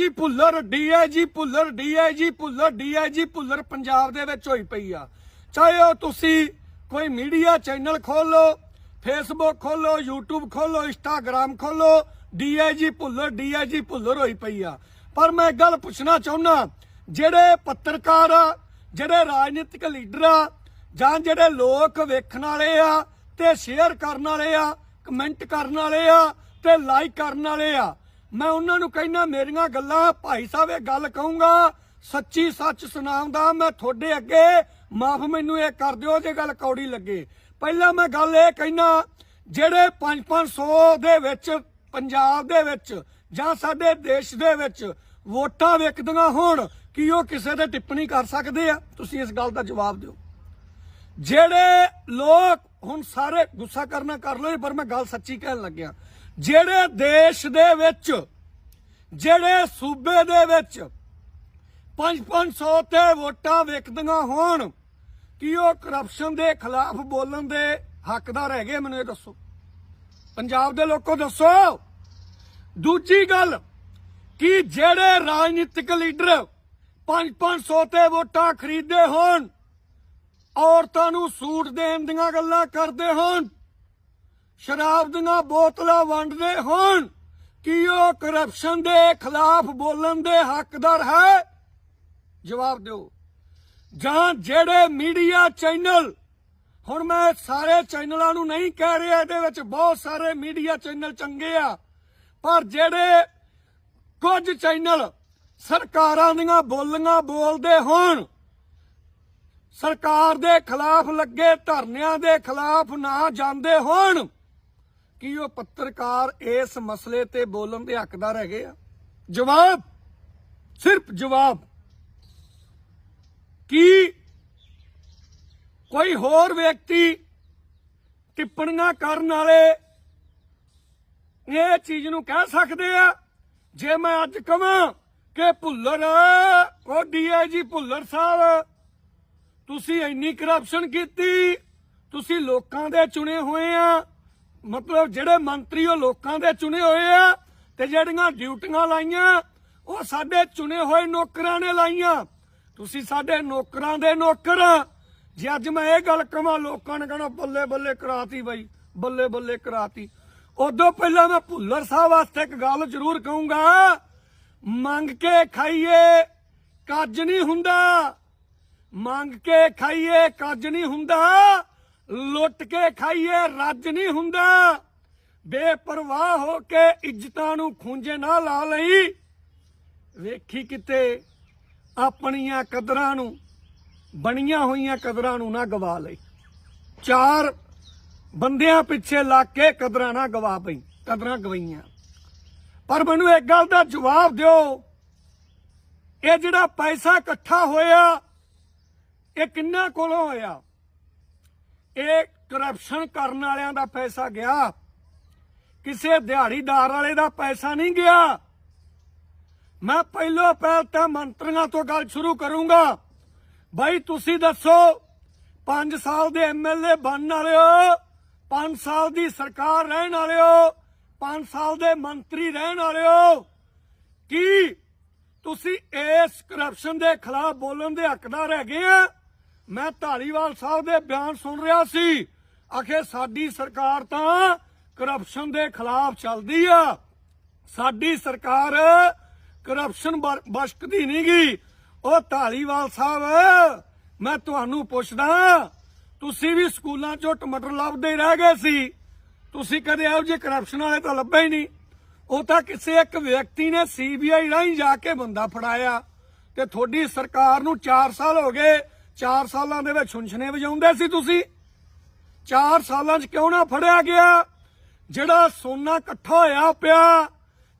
DIG Bhullar DIG Bhullar DIG Bhullar DIG Bhullar Punjab ਦੇ ਵਿੱਚ ਹੋਈ ਪਈ ਆ। ਚਾਹੇ ਉਹ ਤੁਸੀਂ ਕੋਈ ਮੀਡੀਆ ਚੈਨਲ ਖੋਲੋ ਫੇਸਬੁੱਕ ਖੋਲੋ YouTube ਖੋਲੋ ਇੰਸਟਾਗ੍ਰam ਖੋਲੋ ਡੀਆਈਜੀ ਭੁੱਲਰ ਡੀਆਈਜੀ ਭੁੱਲਰ ਹੋਈ ਪਈ ਆ। ਪਰ ਮੈਂ ਇੱਕ ਗੱਲ ਪੁੱਛਣਾ ਚਾਹੁੰਦਾ, ਜਿਹੜੇ ਪੱਤਰਕਾਰ ਆ, ਜਿਹੜੇ ਰਾਜਨੀਤਿਕ ਲੀਡਰ ਆ, ਜਾਂ ਜਿਹੜੇ ਲੋਕ ਵੇਖਣ ਵਾਲੇ ਆ ਤੇ ਸ਼ੇਅਰ ਕਰਨ ਵਾਲੇ ਆ ਕਮੈਂਟ ਕਰਨ ਵਾਲੇ ਆ ਤੇ ਲਾਈਕ ਕਰਨ ਵਾਲੇ ਆ ਮੈਂ ਉਹਨਾਂ ਨੂੰ ਕਹਿਣਾ ਮੇਰੀਆਂ ਗੱਲਾਂ ਭਾਈ ਸਾਹਿਬ ਇਹ ਗੱਲ ਕਹੂੰਗਾ, ਸੱਚੀ ਸੱਚ ਸੁਣਾਉਂਦਾ ਮੈਂ ਤੁਹਾਡੇ ਅੱਗੇ। ਮਾਫ ਮੈਨੂੰ ਇਹ ਕਰ ਦਿਓ ਜੇ ਗੱਲ ਕੌੜੀ ਲੱਗੇ। ਪਹਿਲਾਂ ਮੈਂ ਗੱਲ ਇਹ ਕਹਿਣਾ, ਜਿਹੜੇ 5-500 ਦੇ ਵਿੱਚ, ਪੰਜਾਬ ਦੇ ਵਿੱਚ ਜਾਂ ਸਾਡੇ ਦੇਸ਼ ਦੇ ਵਿੱਚ ਵੋਟਾਂ ਵਿਕਦੀਆਂ ਹੋਣ, ਕੀ ਉਹ ਕਿਸੇ ਤੇ ਟਿੱਪਣੀ ਕਰ ਸਕਦੇ ਆ? ਤੁਸੀਂ ਇਸ ਗੱਲ ਦਾ ਜਵਾਬ ਦਿਓ। ਜਿਹੜੇ ਲੋਕ ਹੁਣ ਸਾਰੇ ਗੁੱਸਾ ਕਰਨਾ ਕਰ ਲਓ ਪਰ ਮੈਂ ਗੱਲ ਸੱਚੀ ਕਹਿਣ ਲੱਗਿਆ। ਜਿਹੜੇ ਦੇਸ਼ ਦੇ ਵਿੱਚ, ਜਿਹੜੇ ਸੂਬੇ ਦੇ ਵਿੱਚ 5-500 ਤੇ ਵੋਟਾਂ ਵਿਕਦੀਆਂ ਹੋਣ, ਕੀ ਉਹ ਕਰਪਸ਼ਨ ਦੇ ਖਿਲਾਫ ਬੋਲਣ ਦੇ ਹੱਕਦਾਰ ਹੈਗੇ ਮੈਨੂੰ ਇਹ ਦੱਸੋ। ਪੰਜਾਬ ਦੇ ਲੋਕੋ ਦੱਸੋ। ਦੂਜੀ ਗੱਲ, ਕਿ ਜਿਹੜੇ ਰਾਜਨੀਤਿਕ ਲੀਡਰ 5-500 ਤੇ ਵੋਟਾਂ ਖਰੀਦਦੇ ਹੋਣ, ਔਰਤਾਂ ਨੂੰ ਸੂਟ ਦੇਣ ਦੀਆਂ ਗੱਲਾਂ ਕਰਦੇ ਹੋਣ ਸ਼ਰਾਬ ਦੀਆਂ ਬੋਤਲਾਂ ਵੰਡਦੇ ਹੋਣ, ਕੀ ਉਹ ਕਰਪਸ਼ਨ ਦੇ ਖਿਲਾਫ ਬੋਲਣ ਦੇ ਹੱਕਦਾਰ ਹੈ? ਜਵਾਬ ਦਿਓ। ਜਾਂ ਜਿਹੜੇ ਮੀਡੀਆ ਚੈਨਲ ਹੁਣ ਮੈਂ ਸਾਰੇ ਚੈਨਲਾਂ ਨੂੰ ਨਹੀਂ ਕਹਿ ਰਿਹਾ, ਇਹਦੇ ਵਿੱਚ ਬਹੁਤ ਸਾਰੇ ਮੀਡੀਆ ਚੈਨਲ ਚੰਗੇ ਆ, ਪਰ ਜਿਹੜੇ ਕੁਝ ਚੈਨਲ ਸਰਕਾਰਾਂ ਦੀਆਂ ਬੋਲੀਆਂ ਬੋਲਦੇ ਹੋਣ, ਸਰਕਾਰ ਦੇ ਖਿਲਾਫ ਲੱਗੇ ਧਰਨਿਆਂ ਦੇ ਖਿਲਾਫ ਨਾ ਜਾਂਦੇ ਹੋਣ ਕੀ ਉਹ ਪੱਤਰਕਾਰ ਇਸ ਮਸਲੇ ਤੇ ਬੋਲਣ ਦੇ ਹੱਕਦਾਰ ਹੈਗੇ ਆ? ਜਵਾਬ! ਸਿਰਫ ਜਵਾਬ! ਕੀ ਕੋਈ ਹੋਰ ਵਿਅਕਤੀ ਟਿੱਪਣੀਆਂ ਕਰਨ ਵਾਲੇ ਇਹ ਚੀਜ਼ ਨੂੰ ਕਹਿ ਸਕਦੇ ਆ? ਜੇ ਮੈਂ ਅੱਜ ਕਹਾਂ ਕਿ ਭੁੱਲਰ, ਉਹ ਡੀਆਈਜੀ ਭੁੱਲਰ ਸਾਹਿਬ, ਤੁਸੀਂ ਇੰਨੀ ਕਰਪਸ਼ਨ ਕੀਤੀ, ਤੁਸੀਂ ਲੋਕਾਂ ਦੇ ਚੁਣੇ ਹੋਏ ਆ ਮਤਲਬ ਜਿਹੜੇ ਮੰਤਰੀ ਉਹ ਲੋਕਾਂ ਦੇ ਚੁਣੇ ਹੋਏ ਆ ਤੇ ਜਿਹੜੀਆਂ ਡਿਊਟੀਆਂ ਲਾਈਆਂ, ਉਹ ਸਾਡੇ ਚੁਣੇ ਹੋਏ ਨੌਕਰਾਂ ਨੇ ਲਾਈਆਂ। ਤੁਸੀਂ ਸਾਡੇ ਨੌਕਰਾਂ ਦੇ ਨੌਕਰ ਜੇ ਅੱਜ ਮੈਂ ਇਹ ਗੱਲ ਕਹਾਂ ਲੋਕਾਂ ਨੇ ਕਹਿਣਾ, ਬੱਲੇ ਬੱਲੇ ਕਰਾਤੀ ਬਾਈ, ਬੱਲੇ ਬੱਲੇ ਕਰਾਤੀ। ਉਦੋਂ ਪਹਿਲਾਂ ਮੈਂ ਭੁੱਲਰ ਸਾਹਿਬ ਵਾਸਤੇ ਇੱਕ ਗੱਲ ਜ਼ਰੂਰ ਕਹੂੰਗਾ, ਮੰਗ ਕੇ ਖਾਈਏ, ਕੱਜ ਨਹੀਂ ਹੁੰਦਾ। ਮੰਗ ਕੇ ਖਾਈਏ, ਕੱਜ ਨਹੀਂ ਹੁੰਦਾ। ਲੁੱਟ ਕੇ ਖਾਈਏ, ਰੱਜ ਨਹੀਂ ਹੁੰਦਾ। ਬੇਪਰਵਾਹ ਹੋ ਕੇ ਇੱਜ਼ਤਾਂ ਨੂੰ ਖੂੰਜੇ ਨਾ ਲਾ ਲਈ। ਵੇਖੀ ਕਿਤੇ ਆਪਣੀਆਂ ਕਦਰਾਂ ਨੂੰ, ਬਣੀਆਂ ਹੋਈਆਂ ਕਦਰਾਂ ਨੂੰ ਨਾ ਗਵਾ ਲਈ। ਚਾਰ ਬੰਦਿਆਂ ਪਿੱਛੇ ਲੱਗ ਕੇ ਕਦਰਾਂ ਨਾ ਗਵਾ ਪਈ, ਕਦਰਾਂ ਗਵਾਈਆਂ। ਪਰ ਮੈਨੂੰ ਇੱਕ ਗੱਲ ਦਾ ਜਵਾਬ ਦਿਓ। ਇਹ ਜਿਹੜਾ ਪੈਸਾ ਇਕੱਠਾ ਹੋਇਆ, ਇਹ ਕਿੰਨਾ ਕੋਲੋਂ ਹੋਇਆ? ਇਹ ਕਰਪਸ਼ਨ ਕਰਨ ਵਾਲਿਆਂ ਦਾ ਪੈਸਾ ਗਿਆ। ਕਿਸੇ ਦਿਹਾੜੀਦਾਰ ਵਾਲੇ ਦਾ ਪੈਸਾ ਨਹੀਂ ਗਿਆ। ਮੈਂ ਪਹਿਲੋ ਪਹਿਲ ਤਾਂ ਮੰਤਰੀਆਂ ਤੋਂ ਗੱਲ ਸ਼ੁਰੂ ਕਰੂੰਗਾ। ਬਾਈ, ਤੁਸੀਂ ਦੱਸੋ 5 ਸਾਲ ਦੇ ਐਮਐਲਏ ਬਣਨ ਵਾਲੇ ਹੋ? 5 ਸਾਲ ਦੀ ਸਰਕਾਰ ਰਹਿਣ ਵਾਲੇ ਹੋ? 5 ਸਾਲ ਦੇ ਮੰਤਰੀ ਰਹਿਣ ਵਾਲੇ ਹੋ? ਕੀ ਤੁਸੀਂ ਇਸ ਕਰਪਸ਼ਨ ਦੇ ਖਿਲਾਫ ਬੋਲਣ ਦੇ ਹੱਕਦਾਰ ਹੈਗੇ ਆ? ਮੈਂ ਢਾਲੀਵਾਲ ਸਾਹਿਬ ਦੇ ਬਿਆਨ ਸੁਣ ਰਿਹਾ ਸੀ। ਆਖੇ, ਸਾਡੀ ਸਰਕਾਰ ਤਾਂ ਕਰਪਸ਼ਨ ਦੇ ਖਿਲਾਫ ਚੱਲਦੀ ਆ। ਸਾਡੀ ਸਰਕਾਰ ਕਰਪਸ਼ਨ ਬਸ਼ਕਦੀ ਨਹੀਂ ਉਹ ਢਾਲੀਵਾਲ ਸਾਹਿਬ, ਮੈਂ ਤੁਹਾਨੂੰ ਪੁੱਛਦਾ, ਤੁਸੀਂ ਵੀ ਸਕੂਲਾਂ 'ਚੋਂ ਟਮਾਟਰ ਲੱਭਦੇ ਰਹਿ ਗਏ ਸੀ। ਤੁਸੀਂ ਕਦੇ ਇਹੋ ਜਿਹੇ ਕਰਪਸ਼ਨ ਵਾਲੇ ਤਾਂ ਲੱਭੇ ਹੀ ਨਹੀਂ। ਉਹ ਤਾਂ ਕਿਸੇ ਇੱਕ ਵਿਅਕਤੀ ਨੇ ਸੀਬੀਆਈ ਰਾਹੀਂ ਜਾ ਕੇ ਬੰਦਾ ਫੜਾਇਆ ਤੇ ਤੁਹਾਡੀ ਸਰਕਾਰ ਨੂੰ 4 ਸਾਲ ਹੋ ਗਏ 4 ਸਾਲਾਂ ਦੇ ਵਿੱਚ ਛੁੰਛਨੇ ਵਜਾਉਂਦੇ ਸੀ ਤੁਸੀਂ। 4 ਸਾਲਾਂ 'ਚ ਕਿਉਂ ਨਾ ਫੜਿਆ ਗਿਆ? ਜਿਹੜਾ ਸੋਨਾ ਇਕੱਠਾ ਹੋਇਆ ਪਿਆ,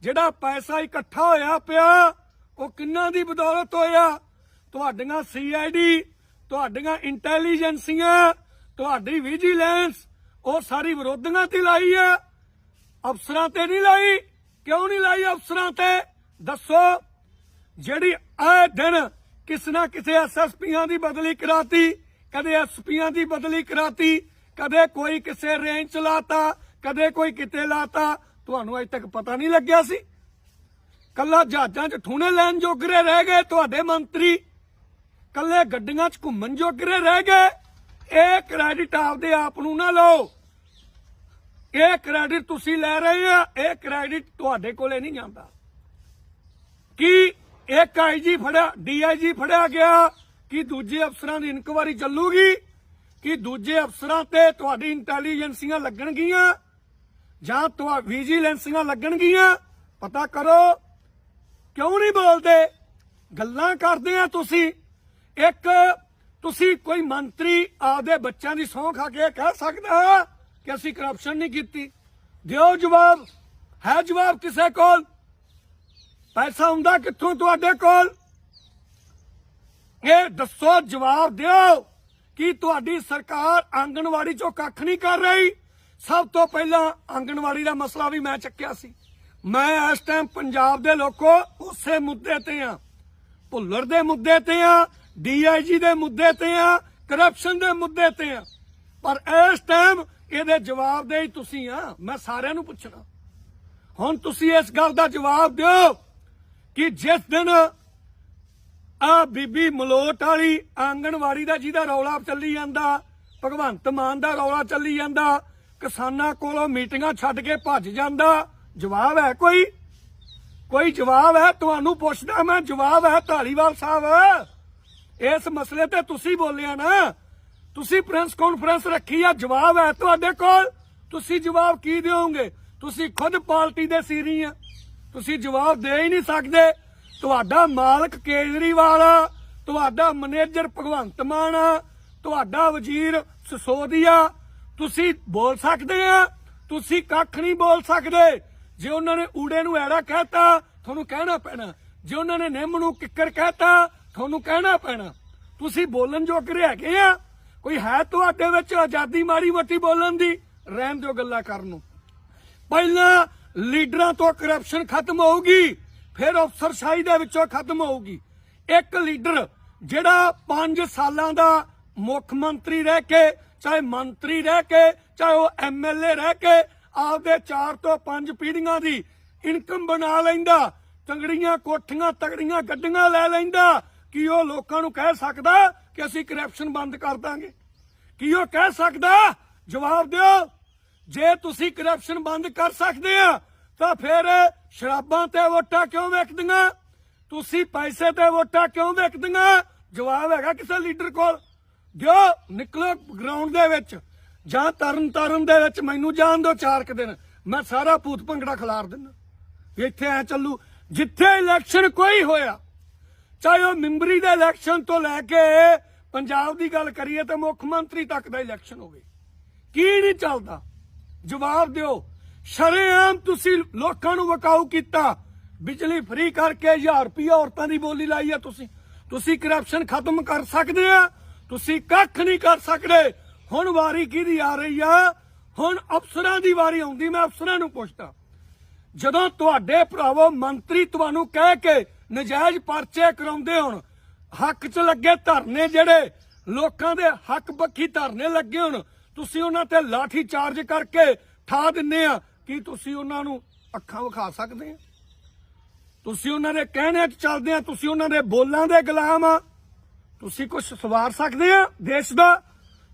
ਜਿਹੜਾ ਪੈਸਾ ਇਕੱਠਾ ਹੋਇਆ ਪਿਆ, ਉਹ ਕਿੰਨਾ ਦੀ ਬਦੌਲਤ ਹੋਇਆ? ਤੁਹਾਡੀਆਂ ਸੀਆਈਡੀ ਤੁਹਾਡੀਆਂ ਇੰਟੈਲੀਜੈਂਸੀਆਂ, ਤੁਹਾਡੀ ਵਿਜੀਲੈਂਸ, ਉਹ ਸਾਰੀ ਵਿਰੋਧੀਆਂ ਤੇ ਲਾਈ ਹੈ ਅਫਸਰਾਂ ਤੇ ਨਹੀਂ ਲਾਈ। ਕਿਉਂ ਨਹੀਂ ਲਾਈ ਅਫਸਰਾਂ ਤੇ? ਦੱਸੋ। ਜਿਹੜੀ ਆਏ ਦਿਨ ਕਿਸ ਨਾ ਕਿਸੇ ਐਸਐਸਪੀਆਂ ਦੀ ਬਦਲੀ ਕਰਾਤੀ, ਕਦੇ ਐਸਪੀਆਂ ਦੀ ਬਦਲੀ ਕਰਾਤੀ, ਕਦੇ ਕੋਈ ਕਿਸੇ ਰੇਂਜ ਚ ਲਾਤਾ, ਕਦੇ ਕੋਈ ਕਿਤੇ ਲਾਤਾ। ਤੁਹਾਨੂੰ ਅਜੇ ਤੱਕ ਪਤਾ ਨਹੀਂ ਲੱਗਿਆ ਸੀ। ਕੱਲਾ ਜਹਾਜ਼ਾਂ 'ਚ ਠੂਣੇ ਲੈਣ ਜੋਗਰੇ ਰਹਿ ਗਏ ਤੁਹਾਡੇ ਮੰਤਰੀ। ਕੱਲੇ ਗੱਡੀਆਂ 'ਚ ਘੁੰਮਣ ਜੋਗਰੇ ਰਹਿ ਗਏ। ਇਹ ਕ੍ਰੈਡਿਟ ਆਪਦੇ ਆਪ ਨੂੰ ਨਾ ਲਓ। ਇਹ ਕ੍ਰੈਡਿਟ ਤੁਸੀਂ ਲੈ ਰਹੇ ਆ, ਇਹ ਕ੍ਰੈਡਿਟ ਤੁਹਾਡੇ ਕੋਲੇ ਨਹੀਂ ਜਾਂਦਾ ਕੀ ਇੱਕ ਆਈਜੀ ਫੜਿਆ ਡੀਆਈਜੀ ਫੜਿਆ ਗਿਆ ਕਿ ਦੂਜੇ ਅਫਸਰਾਂ ਦੀ ਇਨਕੁਆਰੀ ਚੱਲੂਗੀ, ਕਿ ਦੂਜੇ ਅਫਸਰਾਂ ਤੇ ਤੁਹਾਡੀ ਇੰਟੈਲੀਜੈਂਸੀਆਂ ਲੱਗਣਗੀਆਂ, ਜਾਂ ਤੁਹਾ, ਵਿਜੀਲੈਂਸੀਆਂ ਲੱਗਣਗੀਆਂ। ਪਤਾ ਕਰੋ, ਕਿਉਂ ਨਹੀਂ ਬੋਲਦੇ? ਗੱਲਾਂ ਕਰਦੇ ਆ ਤੁਸੀਂ। ਇੱਕ, ਤੁਸੀਂ ਕੋਈ ਮੰਤਰੀ ਆਪਦੇ ਬੱਚਿਆਂ ਦੀ ਸੌਂ ਖਾ ਕੇ ਕਹਿ ਸਕਦਾ ਕਿ ਅਸੀਂ ਕਰਪਸ਼ਨ ਨਹੀਂ ਕੀਤੀ। ਦਿਓ ਜਵਾਬ। ਹੈ ਜਵਾਬ ਕਿਸੇ ਕੋਲ? ਪੈਸਾ ਹੁੰਦਾ ਕਿੱਥੋਂ ਤੁਹਾਡੇ ਕੋਲ? ਇਹ ਦੱਸੋ, ਜਵਾਬ ਦਿਓ ਕਿ ਤੁਹਾਡੀ ਸਰਕਾਰ ਆਂਗਣਵਾੜੀ ਚੋਂ ਕੱਖ ਨਹੀਂ ਕਰ ਰਹੀ। ਸਭ ਤੋਂ ਪਹਿਲਾਂ ਆਂਗਣਵਾੜੀ ਦਾ ਮਸਲਾ ਵੀ ਮੈਂ ਚੱਕਿਆ ਸੀ। ਮੈਂ ਇਸ ਟਾਈਮ ਪੰਜਾਬ ਦੇ ਲੋਕੋ ਉਸੇ ਮੁੱਦੇ ਤੇ ਆ। ਭੁੱਲਰ ਦੇ ਮੁੱਦੇ ਤੇ ਆ, ਡੀਆਈਜੀ ਦੇ ਮੁੱਦੇ ਤੇ ਆ ਕਰਪਸ਼ਨ ਦੇ ਮੁੱਦੇ ਤੇ ਆ। ਪਰ ਇਸ ਟਾਈਮ ਇਹਦੇ ਜਵਾਬ ਦੇ ਹੀ ਤੁਸੀਂ ਆ। ਮੈਂ ਸਾਰਿਆਂ ਨੂੰ ਪੁੱਛਣਾ। ਹੁਣ ਤੁਸੀਂ ਇਸ ਗੱਲ ਦਾ ਜਵਾਬ ਦਿਓ। ਕਿ ਜਿਸ ਦਿਨ ਆ ਬੀਬੀ ਮਲੋਟ ਵਾਲੀ ਆਂਗਣਵਾੜੀ ਦਾ ਜਿਹਦਾ ਰੌਲਾ ਚੱਲੀ ਜਾਂਦਾ, ਭਗਵੰਤ ਮਾਨ ਦਾ ਰੌਲਾ ਚੱਲੀ ਜਾਂਦਾ, ਕਿਸਾਨਾਂ ਕੋਲੋਂ ਮੀਟਿੰਗਾਂ ਛੱਡ ਕੇ ਭੱਜ ਜਾਂਦਾ, ਜਵਾਬ ਹੈ ਕੋਈ? ਕੋਈ ਜਵਾਬ ਹੈ? ਤੁਹਾਨੂੰ ਪੁੱਛਦਾ ਮੈਂ, ਜਵਾਬ ਹੈ ਢਾਲੀਵਾਲ ਸਾਹਿਬ। ਇਸ ਮਸਲੇ ਤੇ ਤੁਸੀਂ ਬੋਲਿਆ ਨਾ। ਤੁਸੀਂ ਪ੍ਰੈਸ ਕਾਨਫਰੰਸ ਰੱਖੀ ਆ, ਜਵਾਬ ਹੈ ਤੁਹਾਡੇ ਕੋਲ। ਤੁਸੀਂ ਜਵਾਬ ਕੀ ਦਿਓਗੇ? ਤੁਸੀਂ ਖੁਦ ਪਾਰਟੀ ਦੇ ਸੀਰੀ ਆ। ਤੁਸੀਂ ਜਵਾਬ ਦੇ ਹੀ ਨਹੀਂ ਸਕਦੇ। ਤੁਹਾਡਾ ਮਾਲਕ ਕੇਜਰੀਵਾਲ ਆ, ਤੁਹਾਡਾ ਮੈਨੇਜਰ ਭਗਵੰਤ ਮਾਨ ਆ, ਤੁਹਾਡਾ ਵਜ਼ੀਰ ਸਿਸੋਦੀਆ। ਤੁਸੀਂ ਬੋਲ ਸਕਦੇ ਆ, ਤੁਸੀਂ ਕੱਖ ਨਹੀਂ ਬੋਲ ਸਕਦੇ। ਜੇ ਉਹਨਾਂ ਨੇ ਊੜੇ ਨੂੰ ਐੜਾ ਕਹਿਤਾ, ਤੁਹਾਨੂੰ ਕਹਿਣਾ ਪੈਣਾ। ਜੇ ਉਹਨਾਂ ਨੇ ਨਿੰਮ ਨੂੰ ਕਿੱਕਰ ਕਹਿਤਾ, ਤੁਹਾਨੂੰ ਕਹਿਣਾ ਪੈਣਾ। ਤੁਸੀਂ ਬੋਲਣ ਜੋਗਰੇ ਹੈਗੇ ਆ। ਕੋਈ ਹੈ ਤੁਹਾਡੇ ਵਿੱਚ ਆਜ਼ਾਦੀ ਮਾਰੀ ਮੱਟੀ ਬੋਲਣ ਦੀ? ਰਹਿਣ ਦਿਓ ਗੱਲਾਂ ਕਰਨ ਨੂੰ। ਪਹਿਲਾਂ ਲੀਡਰਾਂ ਤੋਂ ਕਰਪਸ਼ਨ ਖਤਮ ਹੋਊਗੀ, ਫਿਰ ਅਫਸਰਸ਼ਾਹੀ ਦੇ ਵਿੱਚੋਂ ਖਤਮ ਹੋਊਗੀ। ਇੱਕ ਲੀਡਰ ਜਿਹੜਾ 5 ਸਾਲਾਂ ਦਾ ਮੁੱਖ ਮੰਤਰੀ ਰਹਿ ਕੇ, ਚਾਹੇ ਮੰਤਰੀ ਰਹਿ ਕੇ, ਚਾਹੇ ਉਹ ਐਮਐਲਏ ਰਹਿ ਕੇ, ਆਪਦੇ 4 ਤੋਂ 5 ਪੀੜੀਆਂ ਦੀ ਇਨਕਮ ਬਣਾ ਲੈਂਦਾ, ਤਗੜੀਆਂ ਕੋਠੀਆਂ, ਤਗੜੀਆਂ ਗੱਡੀਆਂ ਲੈ ਲੈਂਦਾ, ਕੀ ਉਹ ਲੋਕਾਂ ਨੂੰ ਕਹਿ ਸਕਦਾ ਕਿ ਅਸੀਂ ਕਰਪਸ਼ਨ ਬੰਦ ਕਰ ਦਾਂਗੇ? ਕੀ ਉਹ ਕਹਿ ਸਕਦਾ? ਜਵਾਬ ਦਿਓ। ਜੇ ਤੁਸੀਂ ਕਰਪਸ਼ਨ ਬੰਦ ਕਰ ਸਕਦੇ ਆ, ਤਾਂ ਫਿਰ ਸ਼ਰਾਬਾਂ ਤੇ ਵੋਟਾਂ ਕਿਉਂ ਵੇਚਦੀਆਂ ਤੁਸੀਂ ਪੈਸੇ ਤੇ ਵੋਟਾਂ ਕਿਉਂ ਵੇਚਦੀਆਂ ਜਵਾਬ ਹੈਗਾ ਕਿਸੇ ਲੀਡਰ ਕੋਲ। ਦਿਓ, ਨਿਕਲੋ ਗਰਾਊਂਡ ਦੇ ਵਿੱਚ। ਜਾਂ ਤਰਨ ਤਾਰਨ ਦੇ ਵਿੱਚ ਮੈਨੂੰ ਜਾਣ ਦਿਓ ਚਾਰ ਕੁ ਦਿਨ। ਮੈਂ ਸਾਰਾ ਭੂਤ ਭੰਗੜਾ ਖਿਲਾਰ ਦਿੰਦਾ। ਇੱਥੇ ਐ ਚੱਲੂ। ਜਿੱਥੇ ਇਲੈਕਸ਼ਨ ਕੋਈ ਹੋਇਆ, ਚਾਹੇ ਉਹ ਮੈਂਬਰੀ ਦੇ ਇਲੈਕਸ਼ਨ ਤੋਂ ਲੈ ਕੇ ਪੰਜਾਬ ਦੀ ਗੱਲ ਕਰੀਏ ਤਾਂ ਮੁੱਖ ਮੰਤਰੀ ਤੱਕ ਦਾ ਇਲੈਕਸ਼ਨ ਹੋਵੇ। ਕੀ ਨਹੀਂ ਚੱਲਦਾ? ਜਵਾਬ ਦਿਓ। ਸ਼ਰੇਆਮ ਤੁਸੀਂ ਲੋਕਾਂ ਨੂੰ ਵਕਾਊ ਕੀਤਾ। ਬਿਜਲੀ ਫ੍ਰੀ ਕਰਕੇ 1000 ਰੁਪਇਆ ਔਰਤਾਂ ਦੀ ਬੋਲੀ ਲਾਈ ਆ ਤੁਸੀਂ। ਤੁਸੀਂ ਕਰਪਸ਼ਨ ਖਤਮ ਕਰ ਸਕਦੇ ਆ। ਤੁਸੀਂ ਕੱਖ ਨਹੀਂ ਕਰ ਸਕਦੇ। ਹੁਣ ਵਾਰੀ ਕਿਹਦੀ ਆ ਰਹੀ ਆ? ਹੁਣ ਅਫਸਰਾਂ ਦੀ ਵਾਰੀ ਆਉਂਦੀ, ਮੈਂ ਅਫਸਰਾਂ ਨੂੰ ਪੁੱਛਦਾ। ਜਦੋਂ ਤੁਹਾਡੇ ਭਰਾਵੋ ਮੰਤਰੀ ਤੁਹਾਨੂੰ ਕਹਿ ਕੇ ਨਜਾਇਜ਼ ਪਰਚੇ ਕਰਾਉਂਦੇ ਹੁਣ, ਹੱਕ 'ਚ ਲੱਗੇ ਧਰਨੇ ਜਿਹੜੇ ਲੋਕਾਂ ਦੇ ਹੱਕ ਪੱਖੀ ਧਰਨੇ ਲੱਗੇ ਹੁਣ ਤੁਸੀਂ ਉਹਨਾਂ ਤੇ ਲਾਠੀ ਚਾਰਜ ਕਰਕੇ ਠਾ ਦਿੰਨੇ ਆ। ਕੀ ਤੁਸੀਂ ਉਹਨਾਂ ਨੂੰ ਅੱਖਾਂ ਵਿਖਾ ਸਕਦੇ ਆ? ਤੁਸੀਂ ਉਹਨਾਂ ਦੇ ਕਹਿਣੇ 'ਚ ਚੱਲਦੇ ਆ, ਤੁਸੀਂ ਉਹਨਾਂ ਦੇ ਬੋਲਾਂ ਦੇ ਗੁਲਾਮ ਆ। ਤੁਸੀਂ ਕੁਝ ਸਵਾਰ ਸਕਦੇ ਆ ਦੇਸ਼ ਦਾ?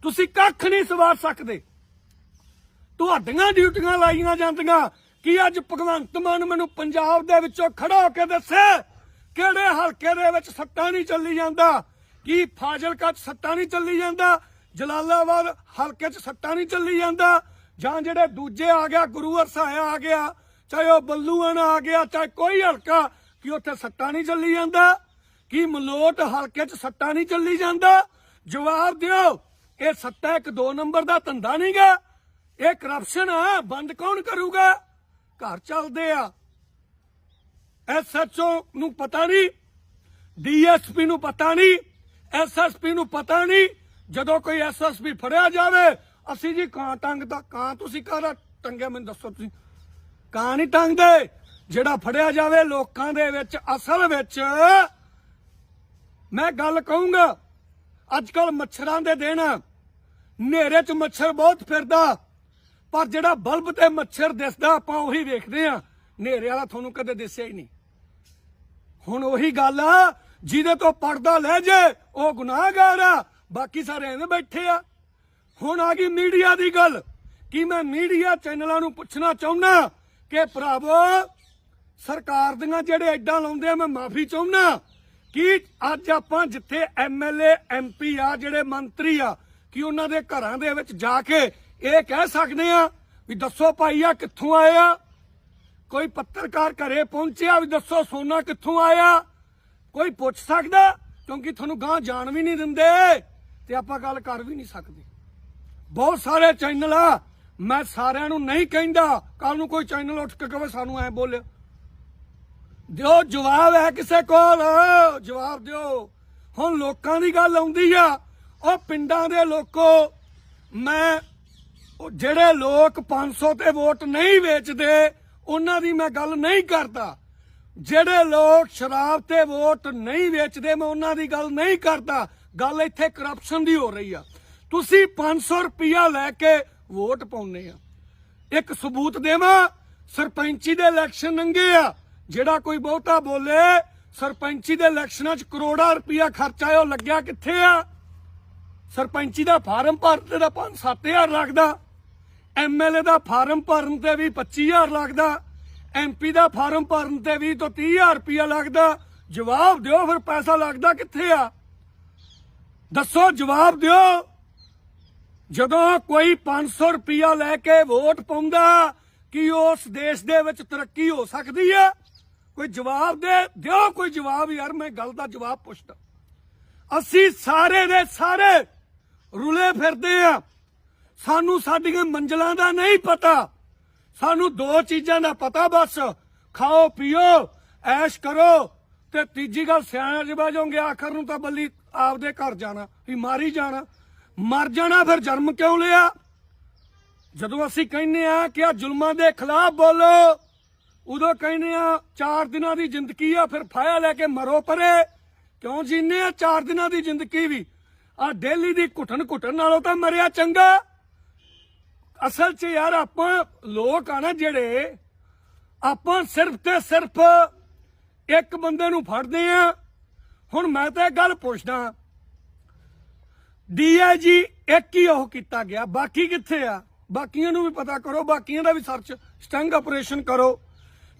ਤੁਸੀਂ ਕੱਖ ਨਹੀਂ ਸਵਾਰ ਸਕਦੇ। ਤੁਹਾਡੀਆਂ ਡਿਊਟੀਆਂ ਲਾਈਆਂ ਜਾਂਦੀਆਂ। ਕਿ ਅੱਜ ਭਗਵੰਤ ਮਾਨ ਮੈਨੂੰ ਪੰਜਾਬ ਦੇ ਵਿੱਚੋਂ ਖੜਾ ਹੋ ਕੇ ਦੱਸੇ ਕਿਹੜੇ ਹਲਕੇ ਦੇ ਵਿੱਚ ਸੱਟਾਂ ਨਹੀਂ ਚੱਲੀ ਜਾਂਦਾ? ਕੀ ਫਾਜ਼ਿਲਕਾ 'ਚ ਸੱਟਾਂ ਨਹੀਂ ਚੱਲੀ ਜਾਂਦਾ? ਜਲਾਲਾਬਾਦ ਹਲਕੇ 'ਚ ਸੱਟਾਂ ਨਹੀਂ ਚੱਲੀ ਜਾਂਦਾ, ਜਾਂ ਜਿਹੜੇ ਦੂਜੇ ਆ ਗਿਆ, ਗੁਰੂ ਅਰਸਾਇਆ ਆ ਗਿਆ, ਚਾਹੇ ਉਹ ਬੱਲੂਆਣਾ ਆ ਗਿਆ, ਚਾਹੇ ਕੋਈ ਹਲਕਾ, ਕਿ ਉੱਥੇ ਸੱਟਾਂ ਨਹੀਂ ਚੱਲੀ ਜਾਂਦਾ, ਕੀ ਮਲੋਟ ਹਲਕੇ 'ਚ ਸੱਟਾਂ ਨਹੀਂ ਚੱਲੀ ਜਾਂਦਾ। ਜਵਾਬ ਦਿਓ, ਇਹ ਸੱਟਾ ਇੱਕ ਦੋ ਨੰਬਰ ਦਾ ਧੰਦਾ ਨਹੀਂਗਾ, ਇਹ ਕਰਪਸ਼ਨ ਆ, ਬੰਦ ਕੌਣ ਕਰੂਗਾ? ਘਰ ਚੱਲਦੇ ਆ। ਐਸਐਚਓ ਨੂੰ ਪਤਾ ਨਹੀਂ ਡੀਐਸਪੀ ਨੂੰ ਪਤਾ ਨਹੀਂ ਐਸਐਸਪੀ ਨੂੰ ਪਤਾ ਨਹੀਂ ਜਦੋਂ ਕੋਈ ਐਸਐਸਪੀ ਫੜਿਆ ਜਾਵੇ, ਅਸੀਂ ਜੀ ਕਾਂ ਟੰਗਦਾ ਕਾਂ ਤੁਸੀਂ ਕਾਹਦਾ ਟੰਗਿਆ? ਮੈਨੂੰ ਦੱਸੋ ਤੁਸੀਂ। ਕਾਂ ਨਹੀਂ ਟੰਗਦੇ। ਜਿਹੜਾ ਫੜਿਆ ਜਾਵੇ ਲੋਕਾਂ ਦੇ ਵਿੱਚ, ਅਸਲ ਵਿੱਚ ਮੈਂ ਗੱਲ ਕਹੂੰਗਾ ਅੱਜ ਕੱਲ ਮੱਛਰਾਂ ਦੇ ਦਿਨ। ਹਨੇਰੇ 'ਚ ਮੱਛਰ ਬਹੁਤ ਫਿਰਦਾ। ਪਰ ਜਿਹੜਾ ਬਲਬ ਤੇ ਮੱਛਰ ਦਿਸਦਾ, ਆਪਾਂ ਉਹੀ ਵੇਖਦੇ ਆ ਹਨੇਰੇ ਵਾਲਾ ਤੁਹਾਨੂੰ ਕਦੇ ਦਿਸਿਆ ਹੀ ਨਹੀਂ। ਹੁਣ ਉਹੀ ਗੱਲ ਆ, ਜਿਹਦੇ ਤੋਂ ਪਰਦਾ ਲੈ ਜੇ, ਉਹ ਗੁਨਾਹਗਾਰ ਆ। ਬਾਕੀ ਸਾਰੇ ਐਵੇਂ ਬੈਠੇ ਆ। ਹੁਣ ਆ ਗਈ ਮੀਡੀਆ ਦੀ ਗੱਲ। ਕੀ ਮੈਂ ਮੀਡੀਆ ਚੈਨਲਾਂ ਨੂੰ ਪੁੱਛਣਾ ਚਾਹੁੰਦਾ ਕਿ ਭਰਾਵੋ, ਸਰਕਾਰ ਦੀਆਂ ਜਿਹੜੇ ਐਡਾਂ ਲਾਉਂਦੇ ਆ, ਮੈਂ ਮਾਫੀ ਚਾਹੁੰਦਾ ਕਿ ਅੱਜ ਆਪਾਂ ਜਿੱਥੇ ਐਮਐਲਏ ਐਮਪੀ ਆ, ਜਿਹੜੇ ਮੰਤਰੀ ਆ, ਕਿ ਉਹਨਾਂ ਦੇ ਘਰਾਂ ਦੇ ਵਿੱਚ ਜਾ ਕੇ ਇਹ ਕਹਿ ਸਕਦੇ ਆ ਵੀ ਦੱਸੋ ਭਾਈ ਆ ਕਿੱਥੋਂ ਆਇਆ ਕੋਈ ਪੱਤਰਕਾਰ ਘਰੇ ਪਹੁੰਚਿਆ ਵੀ ਦੱਸੋ ਸੋਨਾ ਕਿੱਥੋਂ ਆਇਆ? ਕੋਈ ਪੁੱਛ ਸਕਦਾ? ਕਿਉਂਕਿ ਤੁਹਾਨੂੰ ਗਾਂ ਜਾਣ ਵੀ ਨਹੀਂ ਦਿੰਦੇ। ਤੇ ਆਪਾਂ ਗੱਲ ਕਰ ਵੀ ਨਹੀਂ ਸਕਦੇ। ਬਹੁਤ ਸਾਰੇ ਚੈਨਲ ਆ, ਮੈਂ ਸਾਰਿਆਂ ਨੂੰ ਨਹੀਂ ਕਹਿੰਦਾ ਕੱਲ ਨੂੰ ਕੋਈ ਚੈਨਲ ਉੱਠ ਕੇ ਕਹੇ ਸਾਨੂੰ ਐ ਬੋਲਿਓ। ਦਿਓ ਜਵਾਬ ਹੈ ਕਿਸੇ ਕੋਲ, ਜਵਾਬ ਦਿਓ। ਹੁਣ ਲੋਕਾਂ ਦੀ ਗੱਲ ਆਉਂਦੀ ਆ, ਉਹ ਪਿੰਡਾਂ ਦੇ ਲੋਕੋ, ਮੈਂ, ਉਹ ਜਿਹੜੇ ਲੋਕ 500 ਤੇ ਵੋਟ ਨਹੀਂ ਵੇਚਦੇ, ਉਹਨਾਂ ਦੀ ਮੈਂ ਗੱਲ ਨਹੀਂ ਕਰਦਾ। ਜਿਹੜੇ ਲੋਕ ਸ਼ਰਾਬ ਤੇ ਵੋਟ ਨਹੀਂ ਵੇਚਦੇ, ਮੈਂ ਉਹਨਾਂ ਦੀ ਗੱਲ ਨਹੀਂ ਕਰਦਾ। ਗੱਲ ਇੱਥੇ ਕਰਪਸ਼ਨ ਦੀ ਹੋ ਰਹੀ ਆ। ਤੁਸੀਂ 500 ਰੁਪਇਆ ਲੈ ਕੇ ਵੋਟ ਪਾਉਂਦੇ ਆ। ਇੱਕ ਸਬੂਤ ਦੇਵਾਂ, ਸਰਪੰਚੀ ਦੇ ਇਲੈਕਸ਼ਨ ਨੰਗੇ ਆ। ਜਿਹੜਾ ਕੋਈ ਬਹੁਤਾ ਬੋਲੇ, ਸਰਪੰਚੀ ਦੇ ਇਲੈਕਸ਼ਨਾਂ 'ਚ ਕਰੋੜਾਂ ਰੁਪਇਆ ਖਰਚਾ ਹੈ ਉਹ ਲੱਗਿਆ ਕਿੱਥੇ ਆ? ਸਰਪੰਚੀ ਦਾ ਫਾਰਮ ਭਰਤੇ ਦਾ 5-7000 ਲੱਗਦਾ। ਐਮਐਲਏ ਦਾ ਫਾਰਮ ਭਰਨ ਤੇ ਵੀ 25000 ਲੱਗਦਾ। ਐਮਪੀ ਦਾ ਫਾਰਮ ਭਰਨ ਤੇ ਵੀ ਤੋਂ 30000 ਰੁਪਇਆ ਲੱਗਦਾ। ਜਵਾਬ ਦਿਓ ਫਿਰ ਪੈਸਾ ਲੱਗਦਾ ਕਿੱਥੇ ਆ? ਦੱਸੋ, ਜਵਾਬ ਦਿਓ। ਜਦੋਂ ਕੋਈ 500 ਰੁਪਇਆ ਲੈ ਕੇ ਵੋਟ ਪਾਉਂਦਾ, ਕਿ ਉਸ ਦੇਸ਼ ਦੇ ਵਿੱਚ ਤਰੱਕੀ ਹੋ ਸਕਦੀ ਹੈ? ਕੋਈ ਜਵਾਬ ਦੇ, ਦਿਓ ਕੋਈ ਜਵਾਬ ਯਾਰ, ਮੈਂ ਗੱਲ ਦਾ ਜਵਾਬ ਪੁੱਛਦਾ। ਅਸੀਂ ਸਾਰੇ ਦੇ ਸਾਰੇ ਰੁਲੇ ਫਿਰਦੇ ਆ। ਸਾਨੂੰ ਸਾਡੀਆਂ ਮੰਜ਼ਲਾਂ ਦਾ ਨਹੀਂ ਪਤਾ। ਸਾਨੂੰ ਦੋ ਚੀਜ਼ਾਂ ਦਾ ਪਤਾ ਬਸ। ਖਾਓ, ਪੀਓ, ਐਸ਼ ਕਰੋ ਤੇ ਤੀਜੀ ਗੱਲ ਸਿਆਣਾ ਜਵਾਜੋਂਗੇ ਆਖਰ ਨੂੰ ਤਾਂ ਬੱਲੀ ਆਪਦੇ ਘਰ ਜਾਣਾ, ਵੀ ਮਾਰੀ ਜਾਣਾ। ਮਰ ਜਾਣਾ ਫਿਰ ਜਨਮ ਕਿਉਂ ਲਿਆ? ਜਦੋਂ ਅਸੀਂ ਕਹਿੰਦੇ ਆ ਕਿ ਆ ਜ਼ੁਲਮਾਂ ਦੇ ਖਿਲਾਫ ਬੋਲੋ, ਉਦੋਂ ਕਹਿੰਦੇ ਆ ਚਾਰ ਦਿਨਾਂ ਦੀ ਜ਼ਿੰਦਗੀ ਆ, ਫਿਰ ਫਾਇਆ ਲੈ ਕੇ ਮਰੋ ਪਰੇ। ਕਿਉਂ ਜੀਨੇ ਆ ਚਾਰ ਦਿਨਾਂ ਦੀ ਜ਼ਿੰਦਗੀ ਵੀ? ਆ ਡੇਲੀ ਦੀ ਘੁੱਟਣ ਘੁੱਟਣ ਨਾਲੋਂ ਤਾਂ ਮਰਿਆ ਚੰਗਾ। ਅਸਲ 'ਚ ਯਾਰ ਆਪਾਂ ਲੋਕ ਆ ਨਾ ਜਿਹੜੇ, ਆਪਾਂ ਸਿਰਫ ਤੇ ਸਿਰਫ ਇੱਕ ਬੰਦੇ ਨੂੰ ਫੜਦੇ ਆ ਹੁਣ ਮੈਂ ਤਾਂ ਇਹ ਗੱਲ ਪੁੱਛਦਾ ਡੀਆਈਜੀ ਇੱਕ ਹੀ ਉਹ ਕੀਤਾ ਗਿਆ, ਬਾਕੀ ਕਿੱਥੇ ਆ? ਬਾਕੀਆਂ ਨੂੰ ਵੀ ਪਤਾ ਕਰੋ, ਬਾਕੀਆਂ ਦਾ ਵੀ ਸਰਚ ਸਟੰਗ ਆਪਰੇਸ਼ਨ ਕਰੋ।